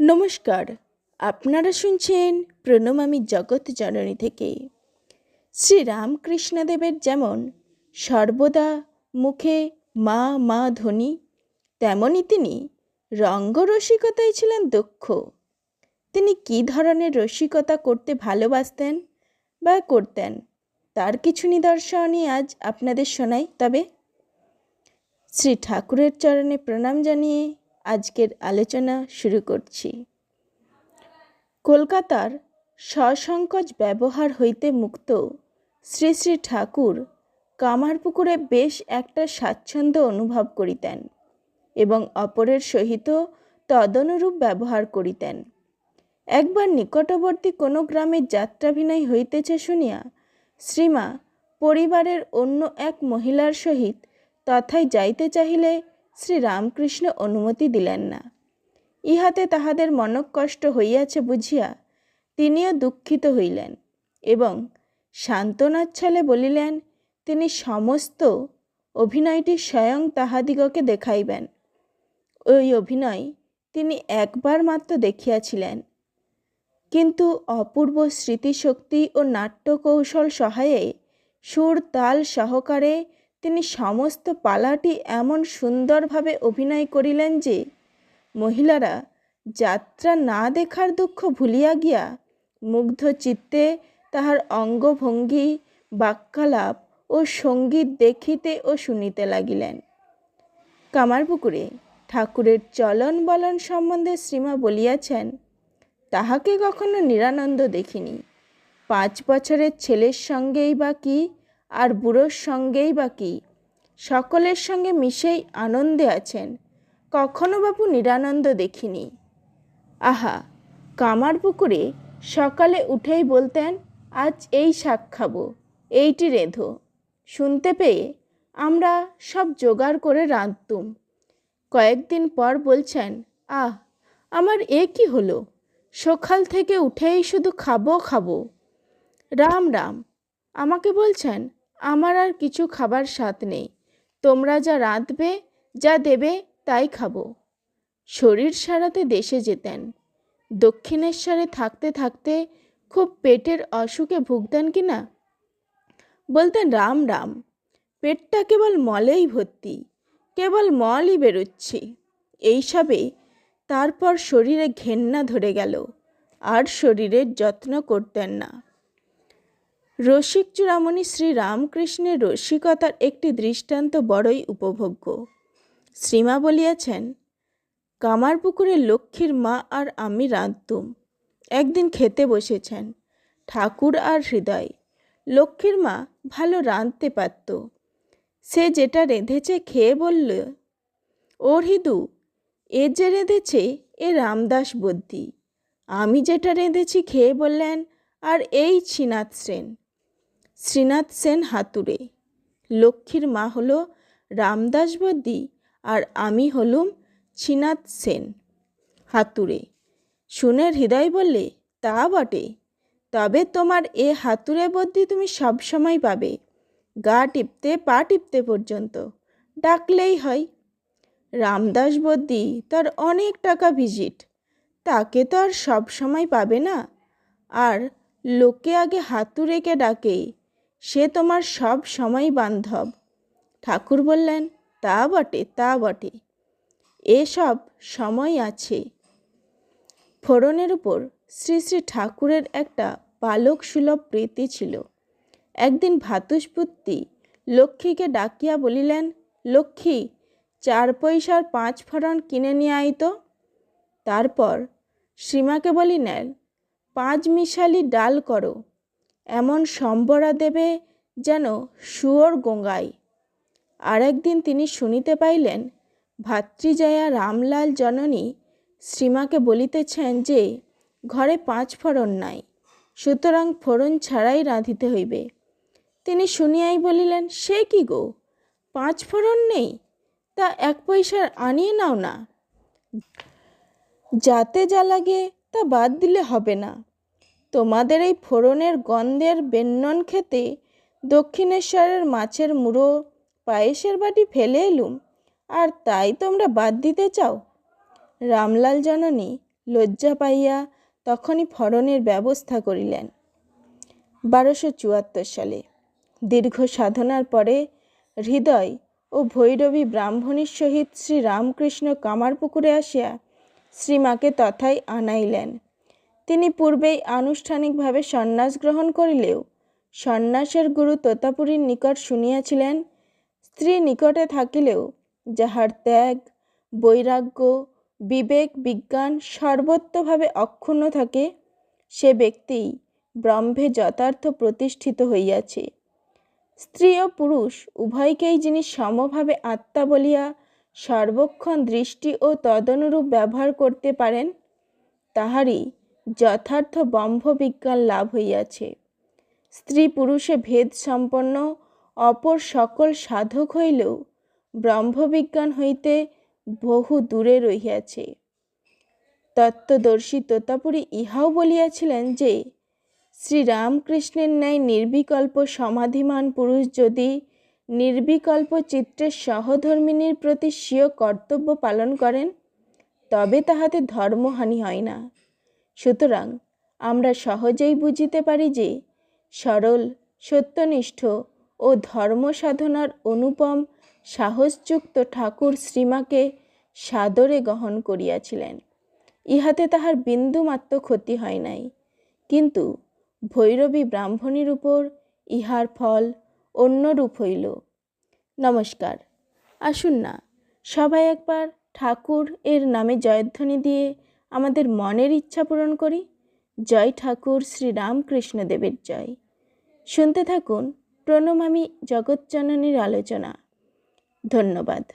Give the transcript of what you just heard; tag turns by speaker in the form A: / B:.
A: নমস্কার, আপনারা শুনছেন প্রণমামী জগৎ জননী থেকে। শ্রী রামকৃষ্ণদেবের যেমন সর্বদা মুখে মা মা ধ্বনি তেমনই তিনি রঙ্গরসিকতায় ছিলেন দক্ষ। তিনি কী ধরনের রসিকতা করতে ভালোবাসতেন বা করতেন, তার কিছু নিদর্শনই আজ আপনাদের শোনাই। তবে শ্রী ঠাকুরের চরণে প্রণাম জানিয়ে আজকের আলোচনা শুরু করছি। কলকাতার সসংকোচ ব্যবহার হইতে মুক্ত শ্রী শ্রী ঠাকুর কামারপুকুরে বেশ একটা স্বাচ্ছন্দ্য অনুভব করিতেন এবং অপরের সহিত তদনুরূপ ব্যবহার করিতেন। একবার নিকটবর্তী কোনো গ্রামের যাত্রাভিনয় হইতেছে শুনিয়া শ্রীমা পরিবারের অন্য এক মহিলার সহিত তথায় যাইতে চাহিলে শ্রী রামকৃষ্ণ অনুমতি দিলেন না। ইহাতে তাহাদের মনকষ্ট হইয়াছে বুঝিয়া তিনিও দুঃখিত হইলেন এবং সান্ত্বনার ছলে বলিলেন, তিনি সমস্ত অভিনয়টি স্বয়ং তাহাদিগকে দেখাইবেন। ওই অভিনয় তিনি একবার মাত্র দেখিয়াছিলেন। কিন্তু অপূর্ব স্মৃতিশক্তি ও নাট্যকৌশল সহায়ে সুর তাল সহকারে তিনি সমস্ত পালাটি এমন সুন্দরভাবে অভিনয় করিলেন যে, মহিলারা যাত্রা না দেখার দুঃখ ভুলিয়া গিয়া মুগ্ধ চিত্তে তাহার অঙ্গভঙ্গি, বাক্যালাপ ও সংগীত দেখিতে ও শুনিতে লাগিলেন। কামারপুকুরে ঠাকুরের চলন বলন সম্বন্ধে শ্রীমা বলিয়াছেন, তাহাকে কখনো নিরানন্দ দেখিনি। পাঁচ বছরের ছেলের সঙ্গেই বা কি আর বুড়োর সঙ্গেই বা কি? সকলের সঙ্গে মিশেই আনন্দে আছেন। কখনো বাপু নিরানন্দ দেখিনি। আহা, কামার পুকুরে সকালে উঠেই বলতেন, আজ এই শাক খাব, এইটি রেঁধো। শুনতে পেয়ে আমরা সব জোগাড় করে রাঁধতুম। কয়েকদিন পর বলছেন, আহ, আমার এ কি হলো? সকাল থেকে উঠেই শুধু খাব খাব। রাম রাম, আমাকে বলছেন আমার আর কিছু খাবার স্বাদ নেই। তোমরা যা রাঁধবে, যা দেবে, তাই খাব। শরীর সারাতে দেশে যেতেন। দক্ষিণেশ্বরে থাকতে থাকতে খুব পেটের অসুখে ভুগতেন কি না? বলতেন, রাম রাম, পেটটা কেবল মলেই ভর্তি, কেবল মলই বেরোচ্ছে। এইসবে তারপর শরীরে ঘেন্না ধরে গেল, আর শরীরের যত্ন করতেন না। রসিক চূড়ামণি শ্রী রামকৃষ্ণের রসিকতার একটি দৃষ্টান্ত বড়ই উপভোগ্য। শ্রীমা বলিয়াছেন, কামারপুকুরে লক্ষ্মীর মা আর আমি রাঁধতুম। একদিন খেতে বসেছেন, ঠাকুর আর হৃদয়। লক্ষ্মীর মা ভালো রাঁধতে পারত। সে যেটা রেঁধেছে খেয়ে বলল ওর হিদু এ যে রেঁধেছে এ রামদাস বদ্যি। আমি যেটা রেঁধেছি খেয়ে বললেন, আর এই শ্রীনাথ সেন শ্রীনাথ সেন হাতুড়ে। লক্ষ্মীর মা হল রামদাস বদ্যি আর আমি হলুম শ্রীনাথ সেন হাতুড়ে। শুনে হৃদয় বললে, তা বটে। তবে তোমার এ হাতুড়ে বদ্যি তুমি সবসময় পাবে। গা টিপতে, পা টিপতে পর্যন্ত। ডাকলেই হয়। রামদাস বদ্যি তার অনেক টাকা ভিজিট। তাকে তো আর সব সময় পাবে না। আর লোকে আগে হাতুড়েকে ডাকে। সে তোমার সব সময় বান্ধব। ঠাকুর বললেন, তা বটে তা বটে। এসব সময় আছে। ফোড়নের উপর শ্রী শ্রী ঠাকুরের একটা বালক সুলভ প্রীতি ছিল। একদিন ভাতুষপুত্তি লক্ষ্মীকে ডাকিয়া বলিলেন, লক্ষ্মী, চার পয়সার পাঁচ ফোড়ন কিনে নিয়ে আইতো তারপর সীমাকে বলিলেন পাঁচ মিশালি ডাল করো। এমন সম্বরা দেবে যেন শুয়োর গোঙ্গায়। আর একদিন তিনি শুনিতে পাইলেন, ভাতৃজয়া রামলাল জননী শ্রীমাকে বলিতেছেন যে, ঘরে পাঁচ ফোড়ন নাই, সুতরাং ফোড়ন ছাড়াই রাঁধিতে হইবে। তিনি শুনিয়াই বলিলেন, সে কি গো, পাঁচ ফোড়ন নেই? তা এক পয়সার আনিয়ে নাও না। যাতে যা লাগে তা বাদ দিলে হবে না। তোমাদের এই ফোড়নের গন্ধের বেন্নন খেতে দক্ষিণেশ্বরের মাছের মুড়ো, পায়েসের বাটি ফেলে এলুম, আর তাই তোমরা বাদ দিতে চাও? রামলাল জননী লজ্জা পাইয়া তখনই ফরণের ব্যবস্থা করিলেন। বারোশো চুয়াত্তর সালে দীর্ঘ সাধনার পরে হৃদয় ও ভৈরবী ব্রাহ্মণীর সহিত শ্রী রামকৃষ্ণ কামারপুকুরে আসিয়া শ্রীমাকে তথায় আনাইলেন। তিনি পূর্বেই আনুষ্ঠানিকভাবে সন্ন্যাস গ্রহণ করিলেও সন্ন্যাসের গুরু তোতাপুরীর নিকট শুনিয়াছিলেন, স্ত্রী নিকটে থাকিলেও যাহার ত্যাগ, বৈরাগ্য, বিবেক, বিজ্ঞান সর্বত্রভাবে অক্ষুণ্ণ থাকে, সে ব্যক্তি ব্রহ্মে যথার্থ প্রতিষ্ঠিত হইয়াছে। স্ত্রী ও পুরুষ উভয়কেই যিনি সমভাবে আত্মা বলিয়া সর্বক্ষণ দৃষ্টি ও তদনুরূপ ব্যবহার করতে পারেন, তাহারই যথার্থ ব্রহ্মবিজ্ঞান লাভ হইয়াছে। স্ত্রী পুরুষে ভেদ সম্পন্ন, অপর সকল সাধক হইলেও ব্রহ্মবিজ্ঞান হইতে বহু দূরে রহিয়াছে। তত্ত্বদর্শী তোতাপুরী ইহাও বলিয়াছিলেন যে, শ্রীরামকৃষ্ণের ন্যায় নির্বিকল্প সমাধিমান পুরুষ যদি নির্বিকল্প চিত্রের সহধর্মিনীর প্রতি স্বীয় কর্তব্য পালন করেন, তবে তাহাতে ধর্মহানি হয় না। সুতরাং আমরা সহজেই বুঝিতে পারি যে সরল, সত্যনিষ্ঠ ও ধর্ম সাধনার অনুপম, সাহসযুক্ত ঠাকুর শ্রীমাকে সাদরে গ্রহণ করিয়াছিলেন। ইহাতে তাহার বিন্দুমাত্র ক্ষতি হয় নাই। কিন্তু ভৈরবী ব্রাহ্মণীর উপর ইহার ফল অন্যরূপ হইল। নমস্কার। আসুন না, সবাই একবার ঠাকুর এর নামে জয়ধ্বনি দিয়ে আমাদের মনের ইচ্ছা পূরণ করি। জয় ঠাকুর শ্রী রামকৃষ্ণ দেবের জয়। শুনতে থাকুন প্রণমামী জগৎজননীর আলোচনা। ধন্যবাদ।